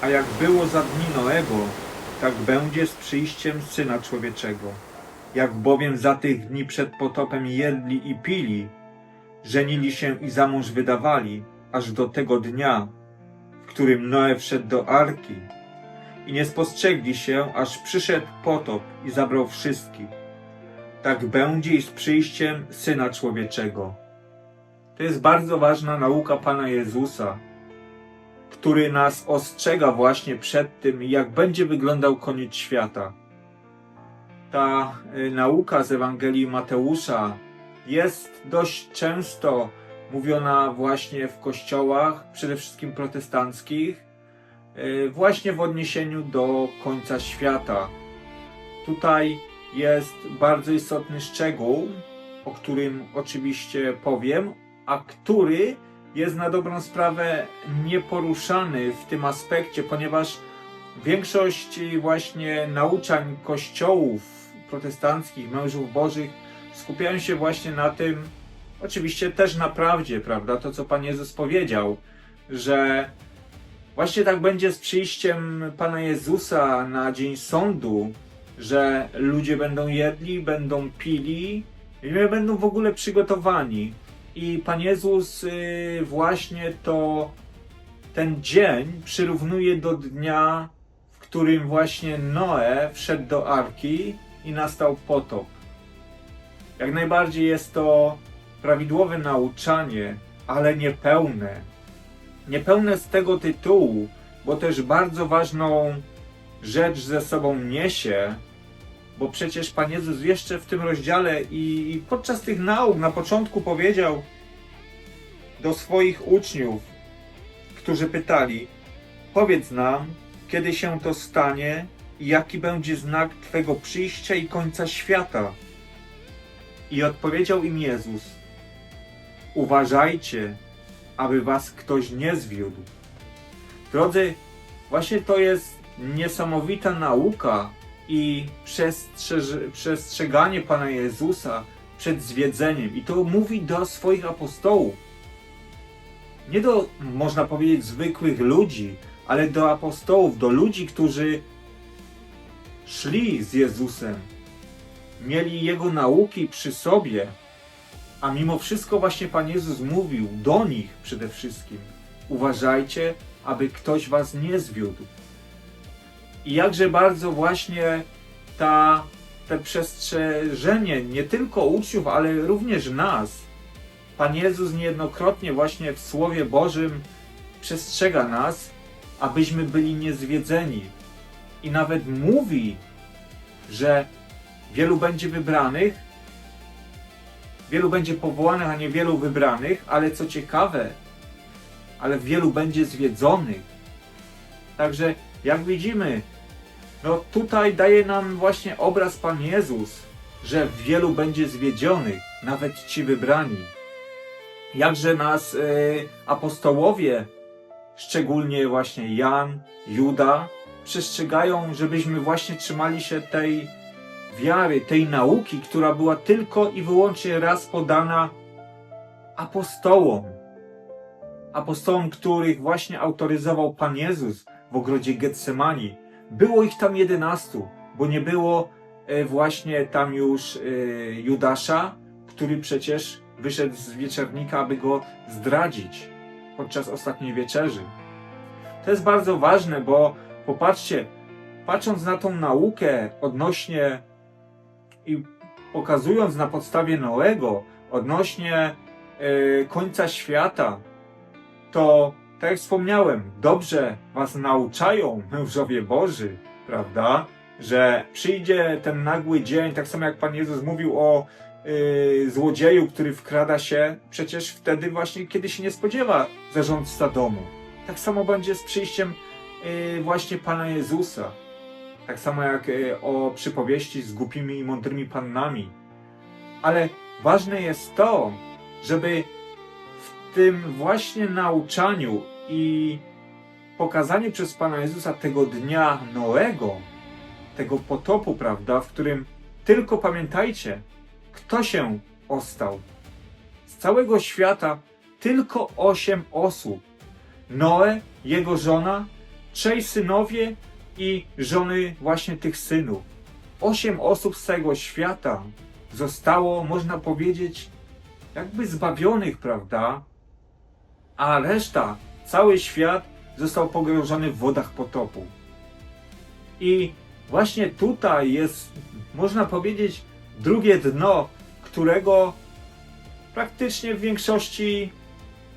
A jak było za dni Noego, tak będzie z przyjściem Syna Człowieczego. Jak bowiem za tych dni przed potopem jedli i pili, żenili się i za mąż wydawali, aż do tego dnia, w którym Noe wszedł do arki i nie spostrzegli się, aż przyszedł potop i zabrał wszystkich. Tak będzie i z przyjściem Syna Człowieczego. To jest bardzo ważna nauka Pana Jezusa, który nas ostrzega właśnie przed tym, jak będzie wyglądał koniec świata. Ta y, nauka z Ewangelii Mateusza jest dość często mówiona właśnie w kościołach, przede wszystkim protestanckich, y, właśnie w odniesieniu do końca świata. Tutaj jest bardzo istotny szczegół, o którym oczywiście powiem, a który jest na dobrą sprawę nieporuszany w tym aspekcie, ponieważ większość właśnie nauczań kościołów protestanckich, mężów bożych skupiają się właśnie na tym, oczywiście też na prawdzie, prawda, to co Pan Jezus powiedział, że właśnie tak będzie z przyjściem Pana Jezusa na dzień sądu, że ludzie będą jedli, będą pili i nie będą w ogóle przygotowani. I Pan Jezus y, właśnie to ten dzień przyrównuje do dnia, w którym właśnie Noe wszedł do arki i nastał potop. Jak najbardziej jest to prawidłowe nauczanie, ale niepełne. Niepełne z tego tytułu, bo też bardzo ważną rzecz ze sobą niesie, bo przecież Pan Jezus jeszcze w tym rozdziale i, podczas tych nauk na początku powiedział do swoich uczniów, którzy pytali: Powiedz nam, kiedy się to stanie i jaki będzie znak Twego przyjścia i końca świata. I odpowiedział im Jezus: Uważajcie, aby was ktoś nie zwiódł. Drodzy, właśnie to jest niesamowita nauka i przestrzeganie Pana Jezusa przed zwiedzeniem. I to mówi do swoich apostołów. Nie do, można powiedzieć, zwykłych ludzi, ale do apostołów, do ludzi, którzy szli z Jezusem, mieli Jego nauki przy sobie, a mimo wszystko właśnie Pan Jezus mówił do nich przede wszystkim: uważajcie, aby ktoś was nie zwiódł. I jakże bardzo właśnie ta, te przestrzeżenie nie tylko uczniów, ale również nas, Pan Jezus niejednokrotnie właśnie w Słowie Bożym przestrzega nas, abyśmy byli niezwiedzeni. I nawet mówi, że wielu będzie wybranych, wielu będzie powołanych, a nie wielu wybranych, ale co ciekawe, ale wielu będzie zwiedzonych. Także jak widzimy, no tutaj daje nam właśnie obraz Pan Jezus, że wielu będzie zwiedzionych, nawet ci wybrani. Jakże nas y, apostołowie, szczególnie właśnie Jan, Juda, przestrzegają, żebyśmy właśnie trzymali się tej wiary, tej nauki, która była tylko i wyłącznie raz podana apostołom. Apostołom, których właśnie autoryzował Pan Jezus w ogrodzie Getsemani. Było ich tam jedenastu, bo nie było e, właśnie tam już e, Judasza, który przecież wyszedł z wieczernika, aby go zdradzić podczas ostatniej wieczerzy. To jest bardzo ważne, bo popatrzcie, patrząc na tą naukę odnośnie i pokazując na podstawie Noego odnośnie e, końca świata, to tak jak wspomniałem, dobrze was nauczają mężowie Boży, prawda? Że przyjdzie ten nagły dzień, tak samo jak Pan Jezus mówił o y, złodzieju, który wkrada się, przecież wtedy właśnie, kiedy się nie spodziewa zarządca domu. Tak samo będzie z przyjściem y, właśnie Pana Jezusa. Tak samo jak y, o przypowieści z głupimi i mądrymi pannami. Ale ważne jest to, żeby w tym właśnie nauczaniu i pokazaniu przez Pana Jezusa tego dnia Noego, tego potopu, prawda, w którym tylko pamiętajcie, kto się ostał. Z całego świata tylko osiem osób. Noe, jego żona, trzej synowie i żony właśnie tych synów. Osiem osób z całego świata zostało, można powiedzieć, jakby zbawionych, prawda? A reszta, cały świat został pogrążony w wodach potopu. I właśnie tutaj jest, można powiedzieć, drugie dno, którego praktycznie w większości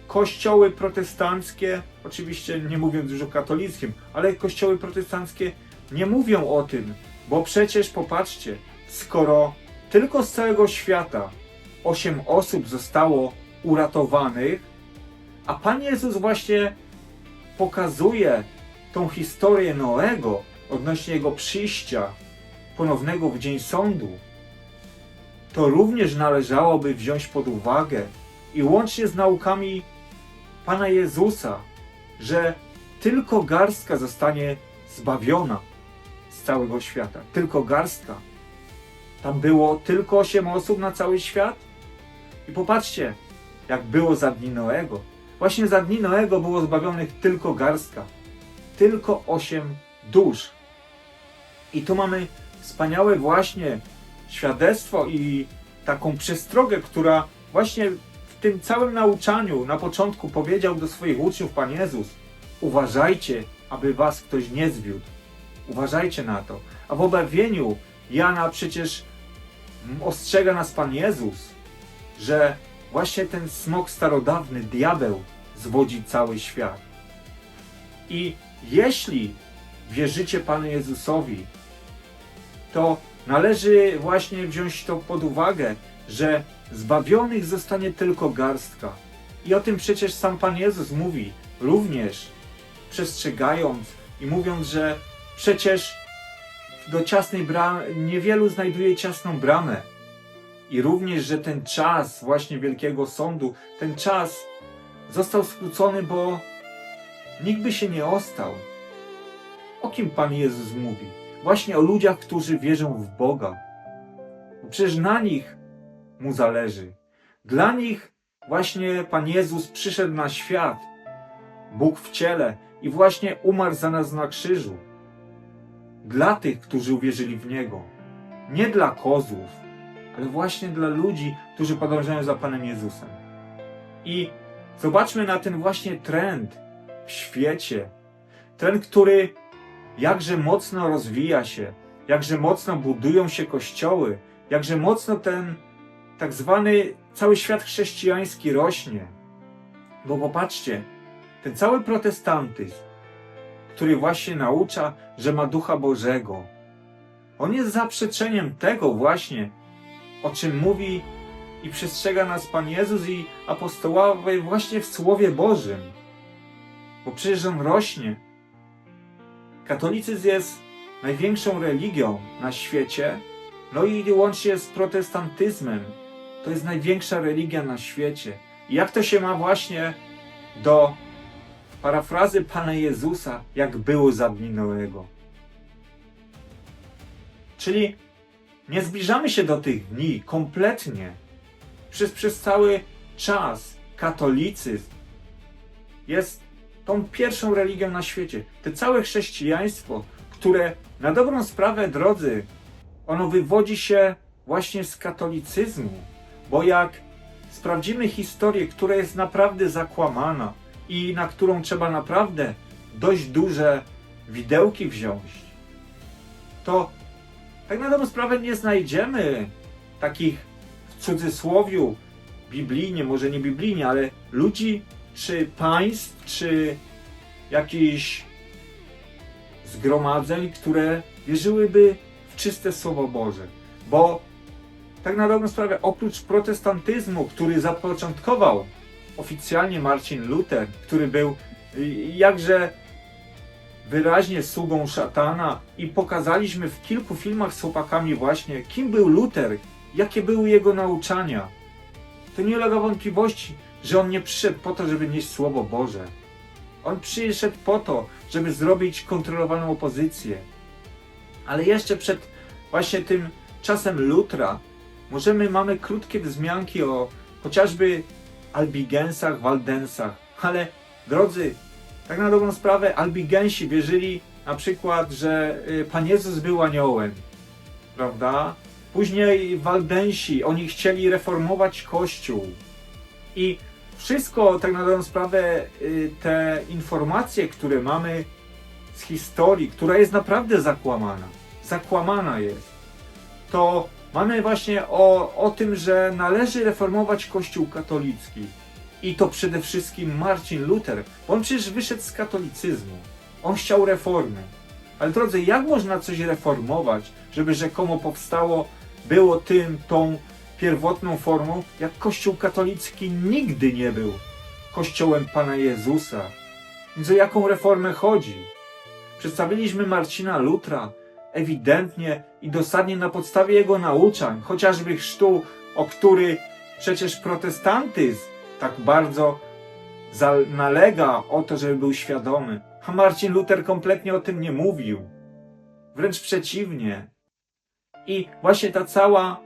kościoły protestanckie, oczywiście nie mówiąc już o katolickim, ale kościoły protestanckie nie mówią o tym, bo przecież popatrzcie, skoro tylko z całego świata 8 osób zostało uratowanych, a Pan Jezus właśnie pokazuje tą historię Noego odnośnie jego przyjścia ponownego w dzień sądu, to również należałoby wziąć pod uwagę i łącznie z naukami Pana Jezusa, że tylko garstka zostanie zbawiona z całego świata. Tylko garstka. Tam było tylko 8 osób na cały świat. I popatrzcie, jak było za dni Noego. Właśnie za dni Noego było zbawionych tylko garstka. Tylko 8 dusz. I tu mamy wspaniałe właśnie świadectwo i taką przestrogę, która właśnie w tym całym nauczaniu na początku powiedział do swoich uczniów Pan Jezus: Uważajcie, aby was ktoś nie zwiódł. Uważajcie na to. A w objawieniu Jana przecież ostrzega nas Pan Jezus, że właśnie ten smok starodawny, diabeł, zwodzi cały świat. I jeśli wierzycie Panu Jezusowi, to należy właśnie wziąć to pod uwagę, że zbawionych zostanie tylko garstka. I o tym przecież sam Pan Jezus mówi, również przestrzegając i mówiąc, że przecież do ciasnej bramy, niewielu znajduje ciasną bramę. I również, że ten czas właśnie Wielkiego Sądu, ten czas został skrócony, bo nikt by się nie ostał. O kim Pan Jezus mówi? Właśnie o ludziach, którzy wierzą w Boga. Bo przecież na nich Mu zależy. Dla nich właśnie Pan Jezus przyszedł na świat, Bóg w ciele i właśnie umarł za nas na krzyżu. Dla tych, którzy uwierzyli w Niego. Nie dla kozłów, ale właśnie dla ludzi, którzy podążają za Panem Jezusem. I zobaczmy na ten właśnie trend w świecie. Trend, który jakże mocno rozwija się, jakże mocno budują się kościoły, jakże mocno ten tak zwany cały świat chrześcijański rośnie. Bo popatrzcie, ten cały protestantyzm, który właśnie naucza, że ma Ducha Bożego, on jest zaprzeczeniem tego właśnie, o czym mówi i przestrzega nas Pan Jezus i apostołowie właśnie w Słowie Bożym. Bo przecież on rośnie. Katolicyzm jest największą religią na świecie, no i łącznie z protestantyzmem. To jest największa religia na świecie. I jak to się ma właśnie do parafrazy Pana Jezusa, jak było za dni Noego. Czyli nie zbliżamy się do tych dni kompletnie. Przez, przez cały czas katolicyzm jest tą pierwszą religią na świecie. Te całe chrześcijaństwo, które na dobrą sprawę, drodzy, ono wywodzi się właśnie z katolicyzmu. Bo jak sprawdzimy historię, która jest naprawdę zakłamana i na którą trzeba naprawdę dość duże widełki wziąć, to tak na dobrą sprawę nie znajdziemy takich w cudzysłowiu biblijnie, może nie biblijnie, ale ludzi czy państw, czy jakichś zgromadzeń, które wierzyłyby w czyste Słowo Boże. Bo tak na dobrą sprawę, oprócz protestantyzmu, który zapoczątkował oficjalnie Marcin Luther, który był jakże wyraźnie sługą szatana i pokazaliśmy w kilku filmach z chłopakami właśnie, kim był Luther, jakie były jego nauczania. To nie ulega wątpliwości, że on nie przyszedł po to, żeby nieść Słowo Boże. On przyszedł po to, żeby zrobić kontrolowaną opozycję. Ale jeszcze przed właśnie tym czasem Lutra możemy, mamy krótkie wzmianki o chociażby Albigensach, Waldensach, ale drodzy, Tak na dobrą sprawę albigensi wierzyli na przykład, że y, Pan Jezus był aniołem, prawda? Później waldensi, oni chcieli reformować Kościół. I wszystko, tak na dobrą sprawę, y, te informacje, które mamy z historii, która jest naprawdę zakłamana, zakłamana jest, to mamy właśnie o, o tym, że należy reformować Kościół katolicki. I to przede wszystkim Marcin Luther, on przecież wyszedł z katolicyzmu. On chciał reformy. Ale drodzy, jak można coś reformować, żeby rzekomo powstało, było tym, tą pierwotną formą, jak Kościół katolicki nigdy nie był Kościołem Pana Jezusa. Więc o jaką reformę chodzi? Przedstawiliśmy Marcina Lutra ewidentnie i dosadnie na podstawie jego nauczań, chociażby chrztu, o który przecież protestantyzm tak bardzo nalega o to, żeby był świadomy. A Marcin Luther kompletnie o tym nie mówił. Wręcz przeciwnie. I właśnie ta cała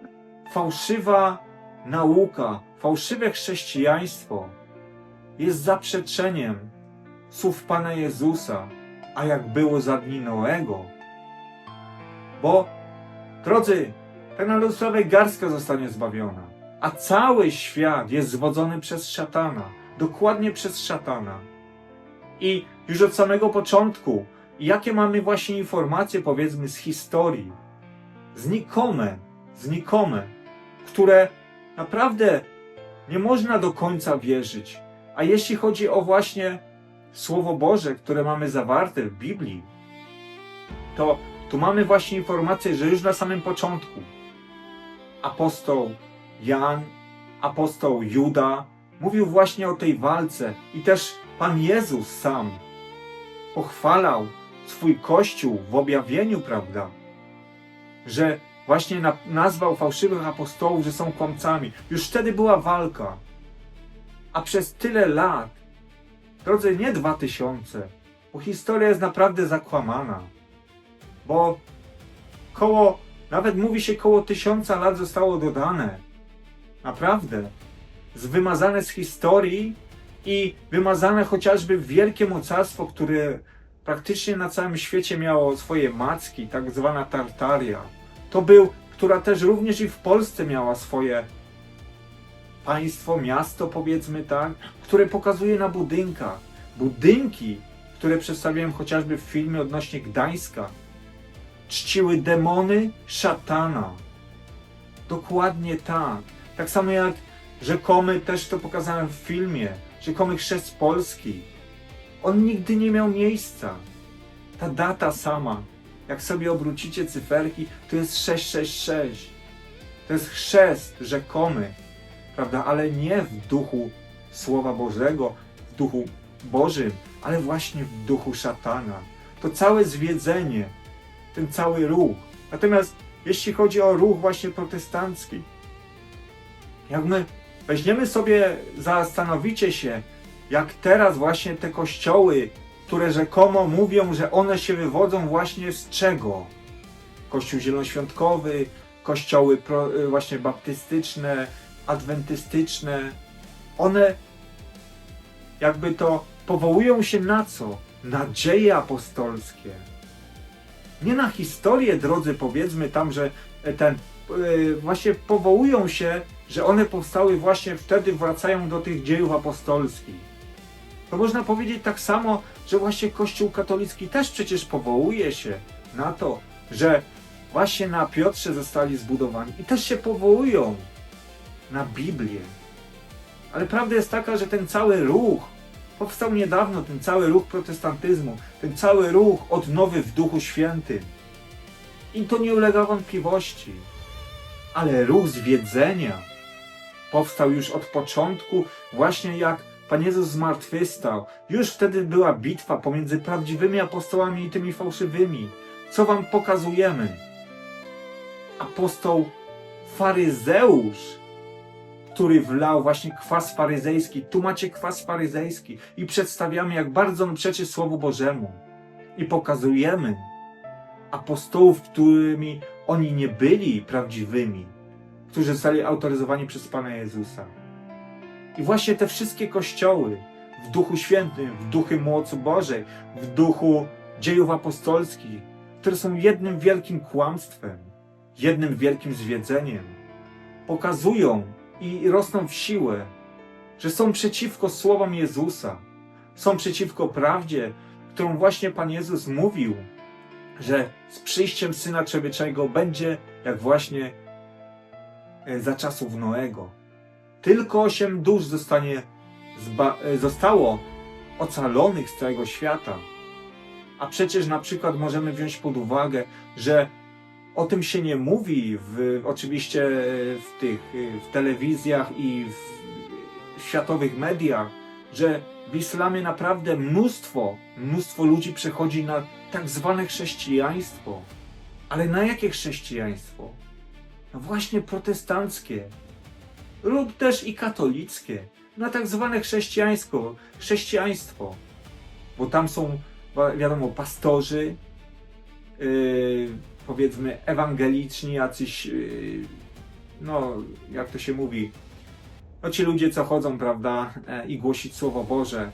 fałszywa nauka, fałszywe chrześcijaństwo jest zaprzeczeniem słów Pana Jezusa, a jak było za dni Noego. Bo, drodzy, tak na garstka zostanie zbawiona, a cały świat jest zwodzony przez szatana, dokładnie przez szatana. I już od samego początku, jakie mamy właśnie informacje, powiedzmy, z historii, znikome, znikome, które naprawdę nie można do końca wierzyć. A jeśli chodzi o właśnie Słowo Boże, które mamy zawarte w Biblii, to tu mamy właśnie informację, że już na samym początku apostoł Jan, apostoł Juda mówił właśnie o tej walce i też Pan Jezus sam pochwalał swój Kościół w objawieniu, prawda? Że właśnie na, nazwał fałszywych apostołów, że są kłamcami. Już wtedy była walka. A przez tyle lat, drodzy, nie dwa tysiące, bo historia jest naprawdę zakłamana. Bo koło, nawet mówi się koło tysiąca lat zostało dodane. Naprawdę. Wymazane z historii i wymazane chociażby wielkie mocarstwo, które praktycznie na całym świecie miało swoje macki, tak zwana Tartaria. To był, która też również i w Polsce miała swoje państwo, miasto, powiedzmy tak, które pokazuje na budynkach. Budynki, które przedstawiałem chociażby w filmie odnośnie Gdańska, czciły demony szatana. Dokładnie tak. Tak samo jak rzekomy, też to pokazałem w filmie, rzekomy chrzest Polski. On nigdy nie miał miejsca. Ta data sama, jak sobie obrócicie cyferki, to jest 666. To jest chrzest rzekomy, prawda? Ale nie w duchu Słowa Bożego, w duchu Bożym, ale właśnie w duchu szatana. To całe zwiedzenie, ten cały ruch. Natomiast jeśli chodzi o ruch właśnie protestancki, jak my weźmiemy sobie, zastanowicie się, jak teraz właśnie te kościoły, które rzekomo mówią, że one się wywodzą właśnie z czego? Kościół zielonoświątkowy, kościoły pro, y, właśnie baptystyczne, adwentystyczne, one jakby to powołują się na co? Na dzieje apostolskie. Nie na historię, drodzy, powiedzmy tam, że ten, yy, właśnie powołują się, że one powstały właśnie wtedy, wracają do tych dziejów apostolskich. To można powiedzieć tak samo, że właśnie Kościół katolicki też przecież powołuje się na to, że właśnie na Piotrze zostali zbudowani i też się powołują na Biblię. Ale prawda jest taka, że ten cały ruch powstał niedawno, ten cały ruch protestantyzmu, ten cały ruch odnowy w Duchu Świętym. I to nie ulega wątpliwości. Ale ruch zwiedzenia powstał już od początku, właśnie jak Pan Jezus zmartwychwstał. Już wtedy była bitwa pomiędzy prawdziwymi apostołami i tymi fałszywymi. Co wam pokazujemy? Apostoł faryzeusz, który wlał właśnie kwas faryzejski. Tu macie kwas faryzejski i przedstawiamy, jak bardzo on przeczy Słowu Bożemu. I pokazujemy apostołów, którymi oni nie byli prawdziwymi, którzy zostali autoryzowani przez Pana Jezusa. I właśnie te wszystkie kościoły, w Duchu Świętym, w Duchu Mocy Bożej, w Duchu Dziejów Apostolskich, które są jednym wielkim kłamstwem, jednym wielkim zwiedzeniem. Pokazują i rosną w siłę, że są przeciwko słowom Jezusa, są przeciwko prawdzie, którą właśnie Pan Jezus mówił, że z przyjściem Syna Człowieczego będzie jak właśnie za czasów Noego. Tylko osiem dusz zostanie e, zostało ocalonych z całego świata. A przecież na przykład możemy wziąć pod uwagę, że o tym się nie mówi w, oczywiście w tych e, w telewizjach i w światowych mediach, że w islamie naprawdę mnóstwo, mnóstwo ludzi przechodzi na tak zwane chrześcijaństwo. Ale na jakie chrześcijaństwo? Właśnie protestanckie lub też i katolickie. Na tak zwane chrześcijańsko, chrześcijaństwo. Bo tam są, wiadomo, pastorzy, yy, powiedzmy ewangeliczni, jacyś, yy, no jak to się mówi, no ci ludzie, co chodzą, prawda, e, i głosić Słowo Boże.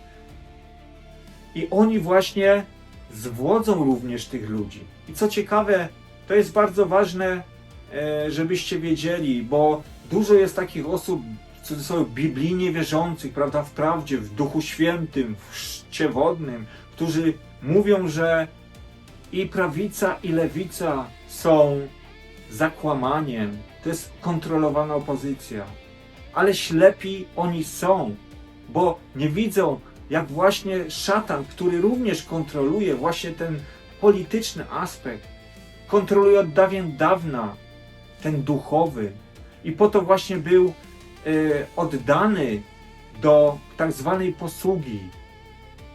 I oni właśnie zwodzą również tych ludzi. I co ciekawe, to jest bardzo ważne, żebyście wiedzieli, bo dużo jest takich osób, cudzysłowie biblijnie wierzących, prawda, w prawdzie, w Duchu Świętym, w chrzcie wodnym, którzy mówią, że i prawica, i lewica są zakłamaniem. To jest kontrolowana opozycja ale ślepi oni są, bo nie widzą, jak właśnie szatan, który również kontroluje właśnie ten polityczny aspekt, kontroluje od dawien dawna ten duchowy i po to właśnie był e, oddany do tak zwanej posługi.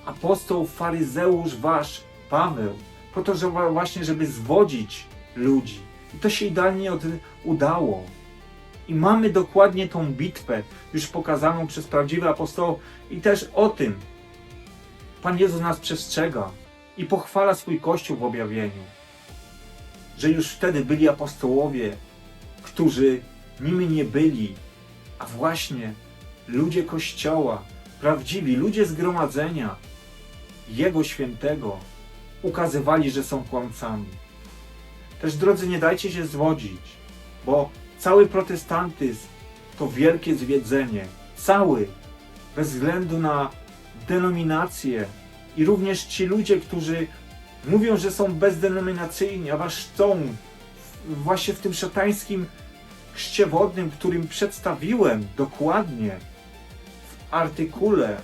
Apostoł, faryzeusz wasz, Paweł, po to, żeby właśnie, żeby zwodzić ludzi. I to się idealnie od, udało. I mamy dokładnie tą bitwę już pokazaną przez prawdziwych apostołów i też o tym Pan Jezus nas przestrzega i pochwala swój Kościół w objawieniu. Że już wtedy byli apostołowie, którzy nimi nie byli, a właśnie ludzie Kościoła, prawdziwi ludzie zgromadzenia Jego świętego ukazywali, że są kłamcami. Też drodzy, nie dajcie się zwodzić, bo Cały protestantyzm to wielkie zwiedzenie. Cały. Bez względu na denominację. I również ci ludzie, którzy mówią, że są bezdenominacyjni, a was chcą właśnie w tym szatańskim chrzcie wodnym, którym przedstawiłem dokładnie w artykule,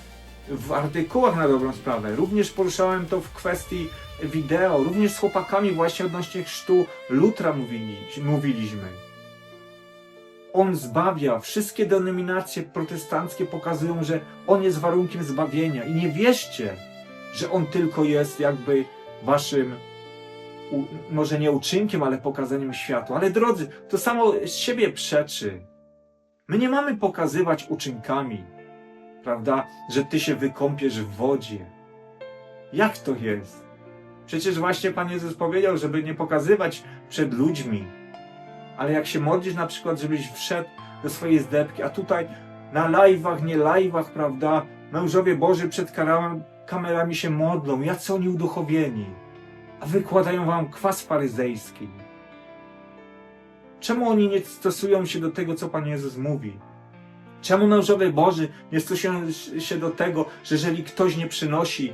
w artykułach na dobrą sprawę. Również poruszałem to w kwestii wideo, również z chłopakami właśnie odnośnie chrztu Lutra mówili, mówiliśmy. On zbawia. Wszystkie denominacje protestanckie pokazują, że On jest warunkiem zbawienia. I nie wierzcie, że On tylko jest jakby waszym, u, może nie uczynkiem, ale pokazaniem światu. Ale drodzy, to samo z siebie przeczy. My nie mamy pokazywać uczynkami, prawda, że Ty się wykąpiesz w wodzie. Jak to jest? Przecież właśnie Pan Jezus powiedział, żeby nie pokazywać przed ludźmi, ale jak się modlisz na przykład, żebyś wszedł do swojej zdebki, a tutaj na live'ach, nie live'ach, prawda, mężowie Boży przed kamerami się modlą, jacy oni uduchowieni, a wykładają wam kwas faryzejski. Czemu oni nie stosują się do tego, co Pan Jezus mówi? Czemu mężowie Boży nie stosują się do tego, że jeżeli ktoś nie przynosi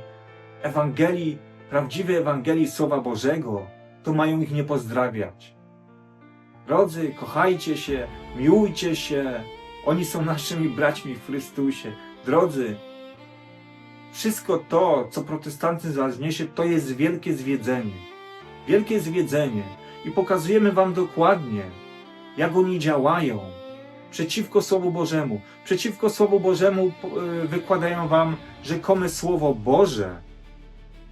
Ewangelii, prawdziwej Ewangelii Słowa Bożego, to mają ich nie pozdrawiać? Drodzy, kochajcie się, miłujcie się. Oni są naszymi braćmi w Chrystusie. Drodzy, wszystko to, co protestantyzm z was niesie, to jest wielkie zwiedzenie. Wielkie zwiedzenie. I pokazujemy wam dokładnie, jak oni działają przeciwko Słowu Bożemu. Przeciwko Słowu Bożemu y, wykładają wam rzekome Słowo Boże.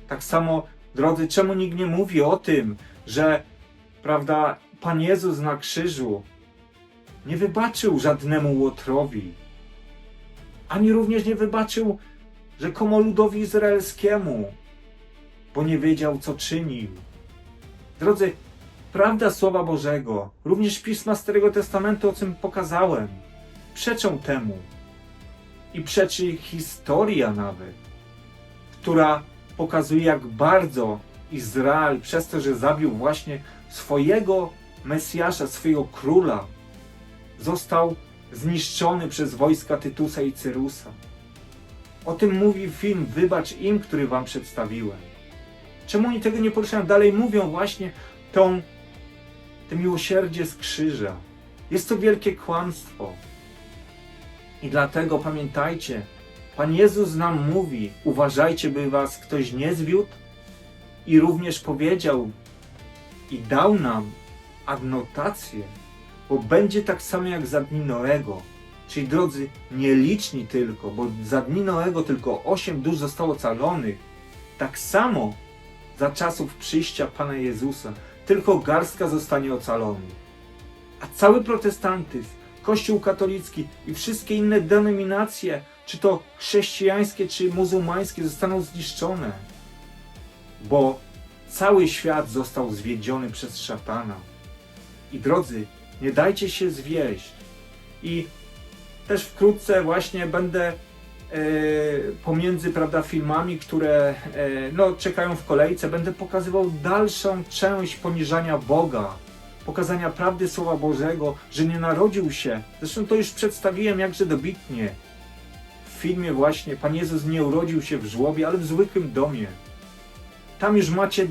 Tak samo, drodzy, czemu nikt nie mówi o tym, że, prawda, Pan Jezus na krzyżu nie wybaczył żadnemu łotrowi, ani również nie wybaczył rzekomo ludowi izraelskiemu, bo nie wiedział, co czynił. Drodzy, prawda Słowa Bożego, również Pisma Starego Testamentu, o czym pokazałem, przeczą temu. i przeczy historia nawet, która pokazuje, jak bardzo Izrael przez to, że zabił właśnie swojego Mesjasza, swojego króla, został zniszczony przez wojska Tytusa i Cyrusa. O tym mówi film Wybacz im, który wam przedstawiłem. Czemu oni tego nie poruszają? Dalej mówią właśnie tą, to miłosierdzie z krzyża. Jest to wielkie kłamstwo. I dlatego pamiętajcie, Pan Jezus nam mówi, uważajcie, by was ktoś nie zwiódł i również powiedział i dał nam adnotację, bo będzie tak samo jak za dni Noego. Czyli drodzy, nieliczni tylko, bo za dni Noego tylko osiem dusz zostało ocalonych. Tak samo za czasów przyjścia Pana Jezusa tylko garstka zostanie ocalony. A cały protestantyzm, Kościół katolicki i wszystkie inne denominacje, czy to chrześcijańskie, czy muzułmańskie, zostaną zniszczone. Bo cały świat został zwiedziony przez szatana. I drodzy, nie dajcie się zwieść. I też wkrótce właśnie będę e, pomiędzy prawda, filmami, które e, no, czekają w kolejce, będę pokazywał dalszą część poniżania Boga, pokazania prawdy Słowa Bożego, że nie narodził się. Zresztą to już przedstawiłem jakże dobitnie. W filmie właśnie Pan Jezus nie urodził się w żłobie, ale w zwykłym domie. Tam już macie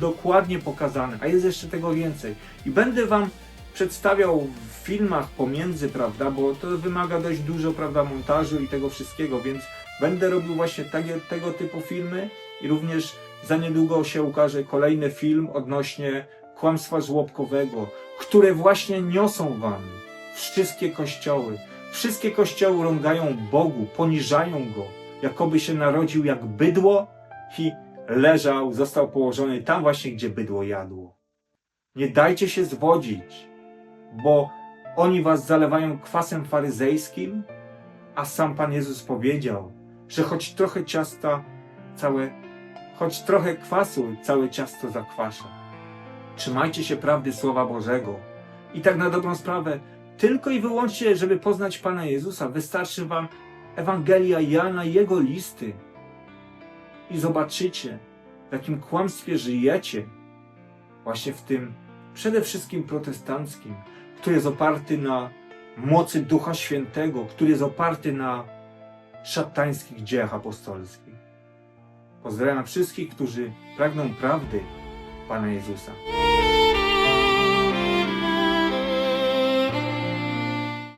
dokładnie pokazane, a jest jeszcze tego więcej. I będę Wam przedstawiał w filmach pomiędzy, prawda, bo to wymaga dość dużo, prawda, montażu i tego wszystkiego, więc będę robił właśnie takie, tego typu filmy i również za niedługo się ukaże kolejny film odnośnie kłamstwa żłobkowego, które właśnie niosą Wam wszystkie kościoły. Wszystkie kościoły rągają Bogu, poniżają Go, jakoby się narodził jak bydło i leżał, został położony tam właśnie, gdzie bydło jadło. Nie dajcie się zwodzić, bo oni was zalewają kwasem faryzejskim, a sam Pan Jezus powiedział, że choć trochę ciasta, całe, choć trochę kwasu, całe ciasto zakwasza. Trzymajcie się prawdy Słowa Bożego. I tak na dobrą sprawę, tylko i wyłącznie, żeby poznać Pana Jezusa, wystarczy wam Ewangelia Jana jego listy. I zobaczycie, w jakim kłamstwie żyjecie. Właśnie w tym przede wszystkim protestanckim, który jest oparty na mocy Ducha Świętego, który jest oparty na szatańskich dziełach apostolskich. Pozdrawiam wszystkich, którzy pragną prawdy Pana Jezusa.